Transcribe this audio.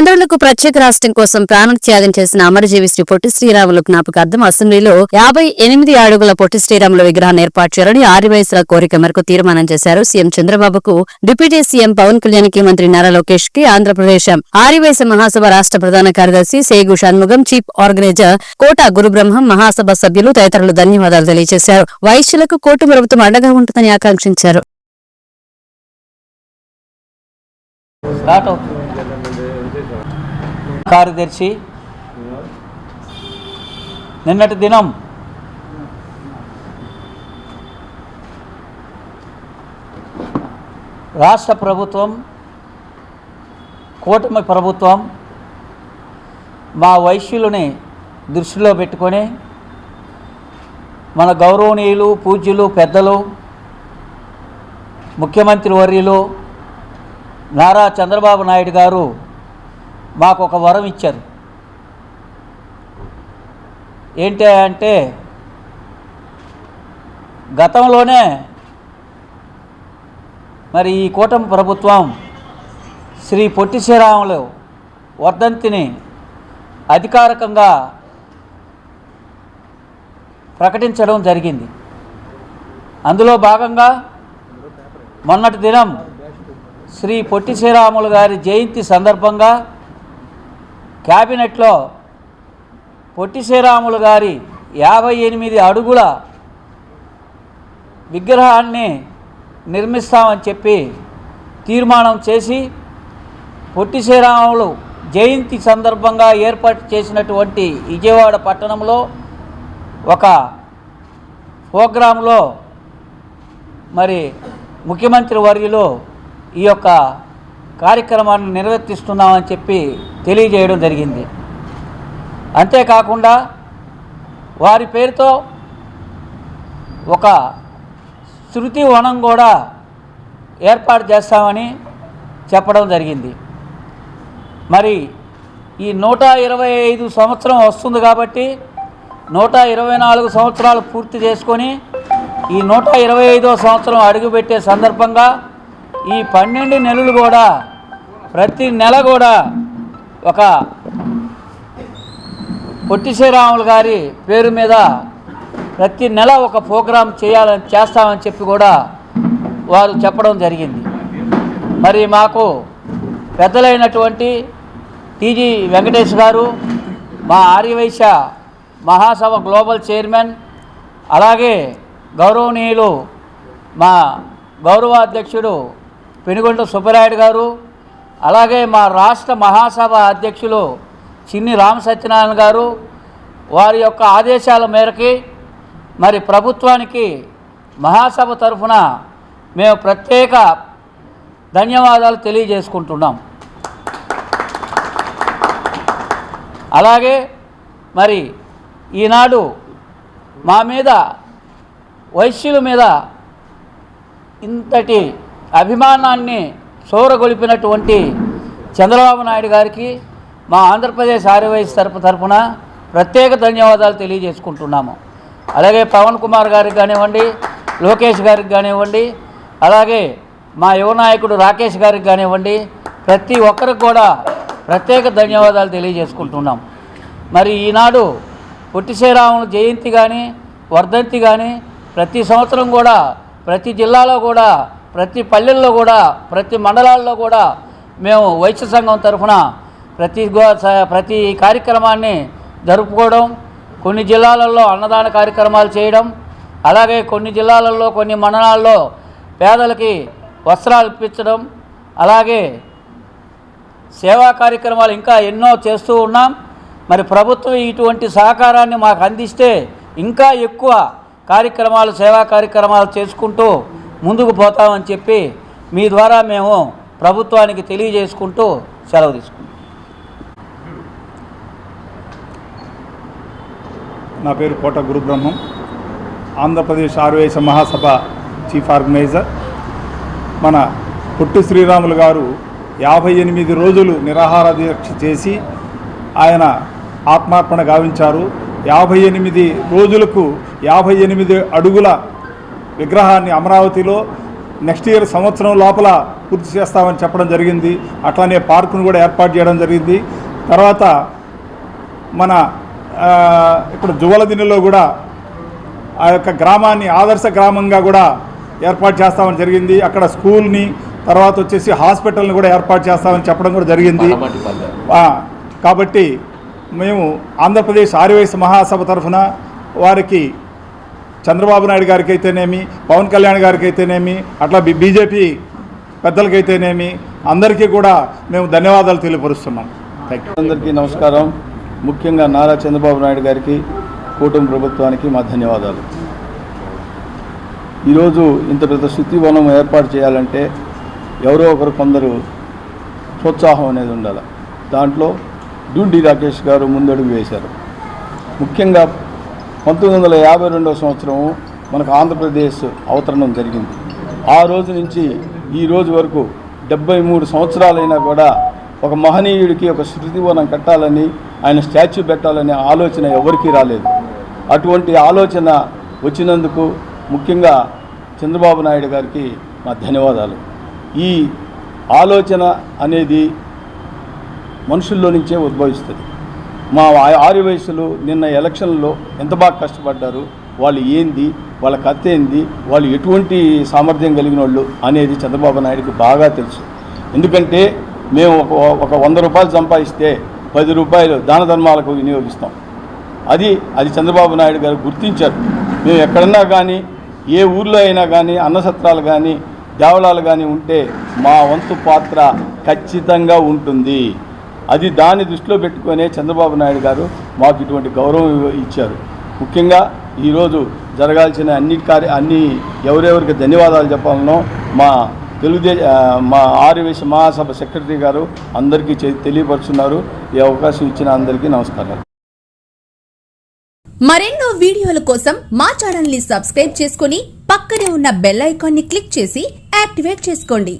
ఆంధ్రులకు ప్రత్యేక రాష్ట్రం కోసం ప్రాణ త్యాగం చేసిన అమరజీవి శ్రీ పొట్టి శ్రీరాములు జ్ఞాపకార్థం అసెంబ్లీలో యాభై ఎనిమిది అడుగుల పొట్టి శ్రీరాములు విగ్రహాన్ని ఏర్పాటు చేయాలని ఆర్యవయసుల కోరిక మేరకు తీర్మానం చేశారు. సీఎం చంద్రబాబుకు డిప్యూటీ సీఎం పవన్ కళ్యాణ్కి మంత్రి నారా లోకేష్కి ఆంధ్రప్రదేశ్ ఆర్యవైశ్య మహాసభ రాష్ట్ర ప్రధాన కార్యదర్శి సేగు షణ్ముగం చీఫ్ ఆర్గనైజర్ కోట గురుబ్రహ్మం మహాసభ సభ్యులు తదితరులు ధన్యవాదాలు తెలియజేశారు. వైశ్యులకు కోర్టు ప్రభుత్వం అండగా ఉంటుందని ఆకాంక్షించారు. స్టార్ట్ అవుతుంది కార్యదర్శి. నిన్నటి దినం రాష్ట్ర ప్రభుత్వం కూటమి ప్రభుత్వం మా వైశ్యులని దృష్టిలో పెట్టుకొని మన గౌరవనీయులు పూజ్యులు పెద్దలు ముఖ్యమంత్రి వర్యులు నారా చంద్రబాబు నాయుడు గారు మాకు ఒక వరం ఇచ్చారు. ఏంటి అంటే గతంలోనే మరి ఈ కూటమి ప్రభుత్వం శ్రీ పొట్టి శ్రీరాములు వర్ధంతిని అధికారికంగా ప్రకటించడం జరిగింది. అందులో భాగంగా మొన్నటి దినం శ్రీ పొట్టి శ్రీరాములు గారి జయంతి సందర్భంగా క్యాబినెట్లో పొట్టి శ్రీరాములు గారి యాభై ఎనిమిది అడుగుల విగ్రహాన్ని నిర్మిస్తామని చెప్పి తీర్మానం చేసి పొట్టి శ్రీరాములు జయంతి సందర్భంగా ఏర్పాటు చేసినటువంటి విజయవాడ పట్టణంలో ఒక ప్రోగ్రాంలో మరి ముఖ్యమంత్రి వర్యులు ఈ యొక్క కార్యక్రమాన్ని నిర్వర్తిస్తున్నామని చెప్పి తెలియజేయడం జరిగింది. అంతేకాకుండా వారి పేరుతో ఒక శృతి వనం కూడా ఏర్పాటు చేస్తామని చెప్పడం జరిగింది. మరి ఈ నూట ఇరవై ఐదు సంవత్సరం వస్తుంది కాబట్టి నూట ఇరవై నాలుగు సంవత్సరాలు పూర్తి చేసుకొని ఈ నూట ఇరవై ఐదో సంవత్సరం అడుగుపెట్టే సందర్భంగా ఈ పన్నెండు నెలలు కూడా ప్రతి నెల కూడా ఒక పొట్టి శ్రీరాములు గారి పేరు మీద ప్రతి నెల ఒక ప్రోగ్రాం చేయాలని చేస్తామని చెప్పి కూడా వారు చెప్పడం జరిగింది. మరి మాకు పెద్దలైనటువంటి టీజీ వెంకటేష్ గారు మా ఆర్యవైశ్య మహాసభ గ్లోబల్ చైర్మన్ అలాగే గౌరవనీయులు మా గౌరవాధ్యక్షుడు పెనుగొండ సుబ్బరాయుడు గారు అలాగే మా రాష్ట్ర మహాసభ అధ్యక్షులు చిన్ని రామ సత్యనారాయణ గారు వారి యొక్క ఆదేశాల మేరకి మరి ప్రభుత్వానికి మహాసభ తరఫున మేము ప్రత్యేక ధన్యవాదాలు తెలియజేసుకుంటున్నాం. అలాగే మరి ఈనాడు మా మీద వైశ్యుల మీద ఇంతటి అభిమానాన్ని చూరగొలిపినటువంటి చంద్రబాబు నాయుడు గారికి మా ఆంధ్రప్రదేశ్ ఆర్యవైస్ తరపు తరఫున ప్రత్యేక ధన్యవాదాలు తెలియజేసుకుంటున్నాము. అలాగే పవన్ కుమార్ గారికి కానివ్వండి లోకేష్ గారికి కానివ్వండి అలాగే మా యువనాయకుడు రాకేష్ గారికి కానివ్వండి ప్రతి ఒక్కరికి కూడా ప్రత్యేక ధన్యవాదాలు తెలియజేసుకుంటున్నాం. మరి ఈనాడు పొట్టి శ్రీరాములు జయంతి కానీ వర్ధంతి కానీ ప్రతి సంవత్సరం కూడా ప్రతి జిల్లాలో కూడా ప్రతి పల్లెల్లో కూడా ప్రతి మండలాల్లో కూడా మేము వైద్య సంఘం తరఫున ప్రతి ప్రతి కార్యక్రమాన్ని జరుపుకోవడం కొన్ని జిల్లాలలో అన్నదాన కార్యక్రమాలు చేయడం అలాగే కొన్ని జిల్లాలలో కొన్ని మండలాల్లో పేదలకి వస్త్రాలు ఇప్పించడం అలాగే సేవా కార్యక్రమాలు ఇంకా ఎన్నో చేస్తూ ఉన్నాం. మరి ప్రభుత్వం ఇటువంటి సహకారాన్ని మాకు అందిస్తే ఇంకా ఎక్కువ కార్యక్రమాలు సేవా కార్యక్రమాలు చేసుకుంటూ ముందుకు పోతామని చెప్పి మీ ద్వారా మేము ప్రభుత్వానికి తెలియజేసుకుంటూ సెలవు తీసుకుంటాం నా పేరు కోట గురుబ్రహ్మం. ఆంధ్రప్రదేశ్ ఆర్వేశ మహాసభ చీఫ్ ఆర్గనైజర్. మన పొట్టి శ్రీరాములు గారు యాభై ఎనిమిది రోజులు నిరాహార దీక్ష చేసి ఆయన ఆత్మార్పణ గావించారు. యాభై ఎనిమిది రోజులకు యాభై ఎనిమిది అడుగుల విగ్రహాన్ని అమరావతిలో నెక్స్ట్ ఇయర్ సంవత్సరం లోపల పూర్తి చేస్తామని చెప్పడం జరిగింది. అట్లానే పార్కును కూడా ఏర్పాటు చేయడం జరిగింది. తర్వాత మన ఇప్పుడు జువలదినిలో కూడా ఆ యొక్క గ్రామాన్ని ఆదర్శ గ్రామంగా కూడా ఏర్పాటు చేస్తామని జరిగింది. అక్కడ స్కూల్ని తర్వాత వచ్చేసి హాస్పిటల్ని కూడా ఏర్పాటు చేస్తామని చెప్పడం కూడా జరిగింది. కాబట్టి మేము ఆంధ్రప్రదేశ్ ఆర్యవైశ్య మహాసభ తరఫున వారికి చంద్రబాబు నాయుడు గారికి అయితేనేమి పవన్ కళ్యాణ్ గారికి అయితేనేమి అట్లా బి- బీజేపీ పెద్దలకైతేనేమి అందరికీ కూడా మేము ధన్యవాదాలు తెలియపరుస్తున్నాం. థ్యాంక్ యూ అందరికీ నమస్కారం. ముఖ్యంగా నారా చంద్రబాబు నాయుడు గారికి కూటమి ప్రభుత్వానికి మా ధన్యవాదాలు. ఈరోజు ఇంత పెద్ద శుద్ధివనం ఏర్పాటు చేయాలంటే ఎవరో ఒకరు కొందరు ప్రోత్సాహం అనేది ఉండాలి. దాంట్లో డూండి రాకేష్ గారు ముందడుగు వేశారు. ముఖ్యంగా పంతొమ్మిది వందల యాభై రెండవ సంవత్సరం మనకు ఆంధ్రప్రదేశ్ అవతరణం జరిగింది. ఆ రోజు నుంచి ఈ రోజు వరకు డెబ్బై మూడు సంవత్సరాలైనా కూడా ఒక మహనీయుడికి ఒక శృతివనం కట్టాలని ఆయన స్టాచ్యూ పెట్టాలనే ఆలోచన ఎవరికీ రాలేదు. అటువంటి ఆలోచన వచ్చినందుకు ముఖ్యంగా చంద్రబాబు నాయుడు గారికి మా ధన్యవాదాలు. ఈ ఆలోచన అనేది మనుషుల్లో నుంచే ఉద్భవిస్తుంది. మా ఆ- ఆరు వయసులు నిన్న ఎలక్షన్లో ఎంత బాగా కష్టపడ్డారు వాళ్ళు ఏంది వాళ్ళ కథ ఏంది వాళ్ళు ఎటువంటి సామర్థ్యం కలిగిన వాళ్ళు అనేది చంద్రబాబు నాయుడుకి బాగా తెలుసు. ఎందుకంటే మేము ఒక ఒక వంద రూపాయలు సంపాదిస్తే పది రూపాయలు దాన ధర్మాలకు వినియోగిస్తాం. అది అది చంద్రబాబు నాయుడు గారు గుర్తించారు. మేము ఎక్కడన్నా కానీ ఏ ఊర్లో అయినా కానీ అన్నసత్రాలు కానీ దేవళాలు కానీ ఉంటే మా వంతు పాత్ర ఖచ్చితంగా ఉంటుంది. అది దాన్ని దృష్టిలో పెట్టుకునే చంద్రబాబు నాయుడు గారు మాకు ఇటువంటి గౌరవం ఇచ్చారు. ముఖ్యంగా ఈరోజు జరగాల్సిన అన్ని కార్య అన్ని ఎవరెవరికి ధన్యవాదాలు చెప్పాలనో మా తెలుగుదేశ మా ఆర్యవేశ మహాసభ సెక్రటరీ గారు అందరికీ తెలియపరుచున్నారు. ఈ అవకాశం ఇచ్చిన అందరికీ నమస్కారాలు. మరెన్నో వీడియోల కోసం మా ఛానల్ని సబ్స్క్రైబ్ చేసుకుని పక్కనే ఉన్న బెల్ ఐకాన్ని క్లిక్ చేసి యాక్టివేట్ చేసుకోండి.